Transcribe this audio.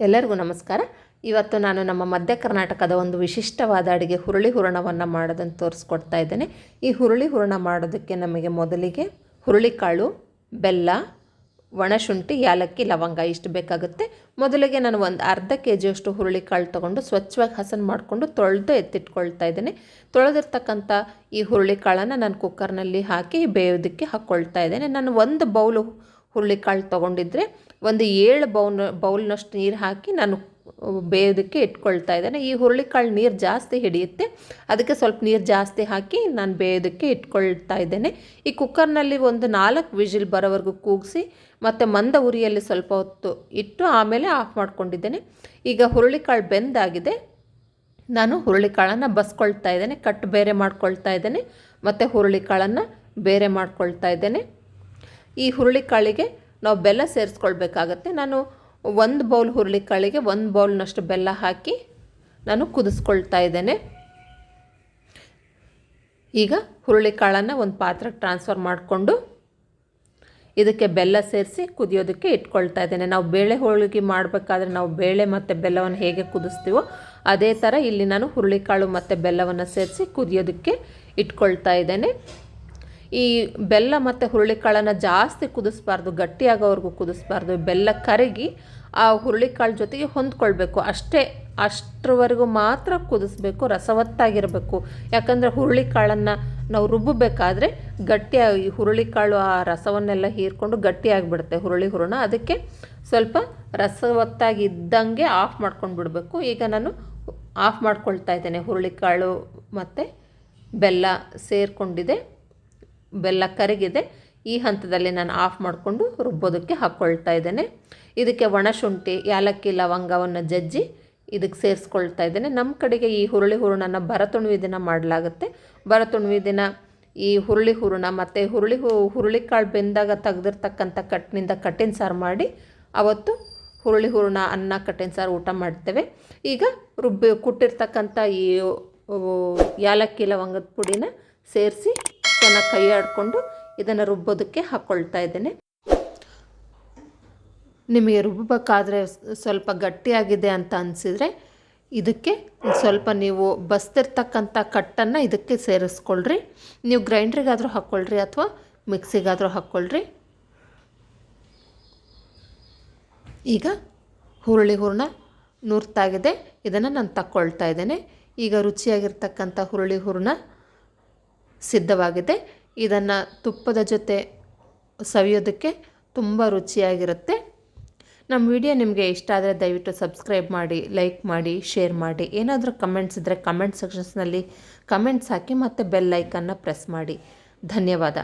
ಎಲ್ಲರಿಗೂ ನಮಸ್ಕಾರ. ಇವತ್ತು ನಾನು ನಮ್ಮ ಮಧ್ಯ ಕರ್ನಾಟಕದ ಒಂದು ವಿಶಿಷ್ಟವಾದ ಅಡುಗೆ ಹುರುಳಿ ಹೂರಣವನ್ನು ಮಾಡೋದನ್ನು ತೋರಿಸ್ಕೊಡ್ತಾ ಇದ್ದೇನೆ. ಈ ಹುರುಳಿ ಹೂರಣ ಮಾಡೋದಕ್ಕೆ ನಮಗೆ ಮೊದಲಿಗೆ ಹುರುಳಿಕಾಳು, ಬೆಲ್ಲ, ಒಣಶುಂಠಿ, ಯಾಲಕ್ಕಿ, ಲವಂಗ ಇಷ್ಟು ಬೇಕಾಗುತ್ತೆ. ಮೊದಲಿಗೆ ನಾನು ಒಂದು ಅರ್ಧ ಕೆ ಜಿಯಷ್ಟು ಹುರುಳಿಕಾಳು ತೊಗೊಂಡು ಸ್ವಚ್ಛವಾಗಿ ಹಸನ್ ಮಾಡಿಕೊಂಡು ತೊಳೆದು ಎತ್ತಿಟ್ಕೊಳ್ತಾ ಇದ್ದೇನೆ. ತೊಳೆದಿರ್ತಕ್ಕಂಥ ಈ ಹುರುಳಿಕಾಳನ್ನು ನಾನು ಕುಕ್ಕರ್ನಲ್ಲಿ ಹಾಕಿ ಬೇಯೋದಕ್ಕೆ ಹಾಕ್ಕೊಳ್ತಾ ಇದ್ದೇನೆ. ನಾನು ಒಂದು ಬೌಲು ಹುರುಳಿಕಾಳು ತೊಗೊಂಡಿದ್ರೆ ಒಂದು ಏಳು ಬೌಲ್ ಬೌಲ್ನಷ್ಟು ನೀರು ಹಾಕಿ ನಾನು ಬೇಯೋದಕ್ಕೆ ಇಟ್ಕೊಳ್ತಾ ಇದ್ದೇನೆ. ಈ ಹುರುಳಿಕಾಳು ನೀರು ಜಾಸ್ತಿ ಹಿಡಿಯುತ್ತೆ. ಅದಕ್ಕೆ ಸ್ವಲ್ಪ ನೀರು ಜಾಸ್ತಿ ಹಾಕಿ ನಾನು ಬೇಯೋದಕ್ಕೆ ಇಟ್ಕೊಳ್ತಾ ಇದ್ದೇನೆ. ಈ ಕುಕ್ಕರ್ನಲ್ಲಿ ಒಂದು ನಾಲ್ಕು ವಿಜಿಲ್ ಬರೋವರೆಗೂ ಕೂಗಿಸಿ ಮತ್ತು ಮಂದ ಉರಿಯಲ್ಲಿ ಸ್ವಲ್ಪ ಹೊತ್ತು ಇಟ್ಟು ಆಮೇಲೆ ಆಫ್ ಮಾಡ್ಕೊಂಡಿದ್ದೇನೆ. ಈಗ ಹುರುಳಿಕಾಳು ಬೆಂದಾಗಿದೆ. ನಾನು ಹುರುಳಿಕಾಳನ್ನು ಬಸ್ಕೊಳ್ತಾ ಇದ್ದೇನೆ. ಕಟ್ ಬೇರೆ ಮಾಡ್ಕೊಳ್ತಾ ಇದ್ದೇನೆ. ಮತ್ತು ಹುರುಳಿಕಾಳನ್ನು ಬೇರೆ ಮಾಡ್ಕೊಳ್ತಾ ಇದ್ದೇನೆ. ಈ ಹುರುಳಿಕಾಳಿಗೆ ನಾವು ಬೆಲ್ಲ ಸೇರಿಸ್ಕೊಳ್ಬೇಕಾಗತ್ತೆ. ನಾನು ಒಂದು ಬೌಲ್ ಹುರುಳಿಕಾಳಿಗೆ ಒಂದು ಬೌಲ್ನಷ್ಟು ಬೆಲ್ಲ ಹಾಕಿ ನಾನು ಕುದಿಸ್ಕೊಳ್ತಾ ಇದ್ದೇನೆ. ಈಗ ಹುರುಳಿಕಾಳನ್ನು ಒಂದು ಪಾತ್ರಕ್ಕೆ ಟ್ರಾನ್ಸ್ಫರ್ ಮಾಡಿಕೊಂಡು ಇದಕ್ಕೆ ಬೆಲ್ಲ ಸೇರಿಸಿ ಕುದಿಯೋದಕ್ಕೆ ಇಟ್ಕೊಳ್ತಾ ಇದ್ದೇನೆ. ನಾವು ಬೇಳೆ ಹೋಳಿಗೆ ಮಾಡಬೇಕಾದ್ರೆ ನಾವು ಬೇಳೆ ಮತ್ತು ಬೆಲ್ಲವನ್ನು ಹೇಗೆ ಕುದಿಸ್ತೀವೋ ಅದೇ ಥರ ಇಲ್ಲಿ ನಾನು ಹುರುಳಿಕಾಳು ಮತ್ತು ಬೆಲ್ಲವನ್ನು ಸೇರಿಸಿ ಕುದಿಯೋದಕ್ಕೆ ಇಟ್ಕೊಳ್ತಾ ಇದ್ದೇನೆ. ಈ ಬೆಲ್ಲ ಮತ್ತು ಹುರುಳಿಕಾಳನ್ನು ಜಾಸ್ತಿ ಕುದಿಸ್ಬಾರ್ದು, ಗಟ್ಟಿಯಾಗೋವರೆಗೂ ಕುದಿಸ್ಬಾರ್ದು. ಬೆಲ್ಲ ಕರಗಿ ಆ ಹುರುಳಿಕಾಳು ಜೊತೆಗೆ ಹೊಂದ್ಕೊಳ್ಬೇಕು. ಅಷ್ಟೇ, ಅಷ್ಟರವರೆಗೂ ಮಾತ್ರ ಕುದಿಸ್ಬೇಕು, ರಸವತ್ತಾಗಿರಬೇಕು. ಯಾಕಂದರೆ ಹುರುಳಿಕಾಳನ್ನು ನಾವು ರುಬ್ಬಬೇಕಾದ್ರೆ ಗಟ್ಟಿಯಾಗಿ ಹುರುಳಿಕಾಳು ಆ ರಸವನ್ನೆಲ್ಲ ಹೀರ್ಕೊಂಡು ಗಟ್ಟಿಯಾಗಿಬಿಡುತ್ತೆ. ಹುರುಳಿ ಹುರುಣ ಅದಕ್ಕೆ ಸ್ವಲ್ಪ ರಸವತ್ತಾಗಿ ಇದ್ದಂಗೆ ಆಫ್ ಮಾಡ್ಕೊಂಡು ಬಿಡಬೇಕು. ಈಗ ನಾನು ಆಫ್ ಮಾಡ್ಕೊಳ್ತಾ ಇದ್ದೇನೆ. ಹುರುಳಿಕಾಳು ಮತ್ತು ಬೆಲ್ಲ ಸೇರಿಕೊಂಡಿದೆ. ಬೆಲ್ಲ ಕರಗಿದೆ, ಈ ಹಂತದಲ್ಲಿ ನಾನು ಆಫ್ ಮಾಡಿಕೊಂಡು ರುಬ್ಬೋದಕ್ಕೆ ಹಾಕ್ಕೊಳ್ತಾ ಇದ್ದೇನೆ. ಇದಕ್ಕೆ ಒಣಶುಂಠಿ ಯಾಲಕ್ಕಿ ಲವಂಗವನ್ನು ಜಜ್ಜಿ ಇದಕ್ಕೆ ಸೇರಿಸ್ಕೊಳ್ತಾ ಇದ್ದೇನೆ. ನಮ್ಮ ಕಡೆಗೆ ಈ ಹುರುಳಿ ಹೂರಣನ ಭರತುಣ್ವಿ ದಿನ ಮಾಡಲಾಗುತ್ತೆ. ಭರತುಣ್ವಿ ದಿನ ಈ ಹುರುಳಿ ಹೂರಣ ಮತ್ತು ಹುರುಳಿ ಹೂ ಹುರುಳಿಕಾಳು ಬೆಂದಾಗ ತೆಗೆದಿರ್ತಕ್ಕಂಥ ಕಟ್ಟಿನಿಂದ ಕಟ್ಟಿನ ಸಾರು ಮಾಡಿ ಅವತ್ತು ಹುರುಳಿ ಹೂರಣ, ಅನ್ನ, ಕಟ್ಟಿನ ಸಾರು ಊಟ ಮಾಡ್ತೇವೆ. ಈಗ ರುಬ್ಬಿ ಕುಟ್ಟಿರ್ತಕ್ಕಂಥ ಈ ಏಲಕ್ಕಿ ಲವಂಗದ ಪುಡಿನ ಸೇರಿಸಿ ಚೆನ್ನಾಗಿ ಕೈ ಆಡಿಕೊಂಡು ಇದನ್ನು ರುಬ್ಬೋದಕ್ಕೆ ಹಾಕ್ಕೊಳ್ತಾ ಇದ್ದೇನೆ. ನಿಮಗೆ ರುಬ್ಬಬೇಕಾದ್ರೆ ಸ್ವಲ್ಪ ಗಟ್ಟಿಯಾಗಿದೆ ಅಂತ ಅನಿಸಿದರೆ ಇದಕ್ಕೆ ಸ್ವಲ್ಪ ನೀವು ಬಸ್ತಿರ್ತಕ್ಕಂಥ ಕಟ್ಟನ್ನು ಇದಕ್ಕೆ ಸೇರಿಸ್ಕೊಳ್ರಿ. ನೀವು ಗ್ರೈಂಡ್ರಿಗಾದರೂ ಹಾಕ್ಕೊಳ್ರಿ ಅಥವಾ ಮಿಕ್ಸಿಗಾದರೂ ಹಾಕ್ಕೊಳ್ರಿ ಈಗ ಹುರುಳಿ ಹೂರಣ ನೂರ್ತಾಗಿದೆ. ಇದನ್ನು ನಾನು ತಕ್ಕೊಳ್ತಾ ಇದ್ದೇನೆ. ಈಗ ರುಚಿಯಾಗಿರ್ತಕ್ಕಂಥ ಹುರುಳಿ ಹೂರಣ ಸಿದ್ಧವಾಗಿದೆ. ಇದನ್ನು ತುಪ್ಪದ ಜೊತೆ ಸವಿಯೋದಕ್ಕೆ ತುಂಬ ರುಚಿಯಾಗಿರುತ್ತೆ. ನಮ್ಮ ವಿಡಿಯೋ ನಿಮಗೆ ಇಷ್ಟ ಆದರೆ ದಯವಿಟ್ಟು ಸಬ್ಸ್ಕ್ರೈಬ್ ಮಾಡಿ, ಲೈಕ್ ಮಾಡಿ, ಶೇರ್ ಮಾಡಿ. ಏನಾದರೂ ಕಮೆಂಟ್ಸ್ ಇದ್ದರೆ ಕಮೆಂಟ್ ಸೆಕ್ಷನ್ಸ್ನಲ್ಲಿ ಕಮೆಂಟ್ಸ್ ಹಾಕಿ ಮತ್ತು ಬೆಲ್ ಐಕನ್ನ ಪ್ರೆಸ್ ಮಾಡಿ. ಧನ್ಯವಾದ.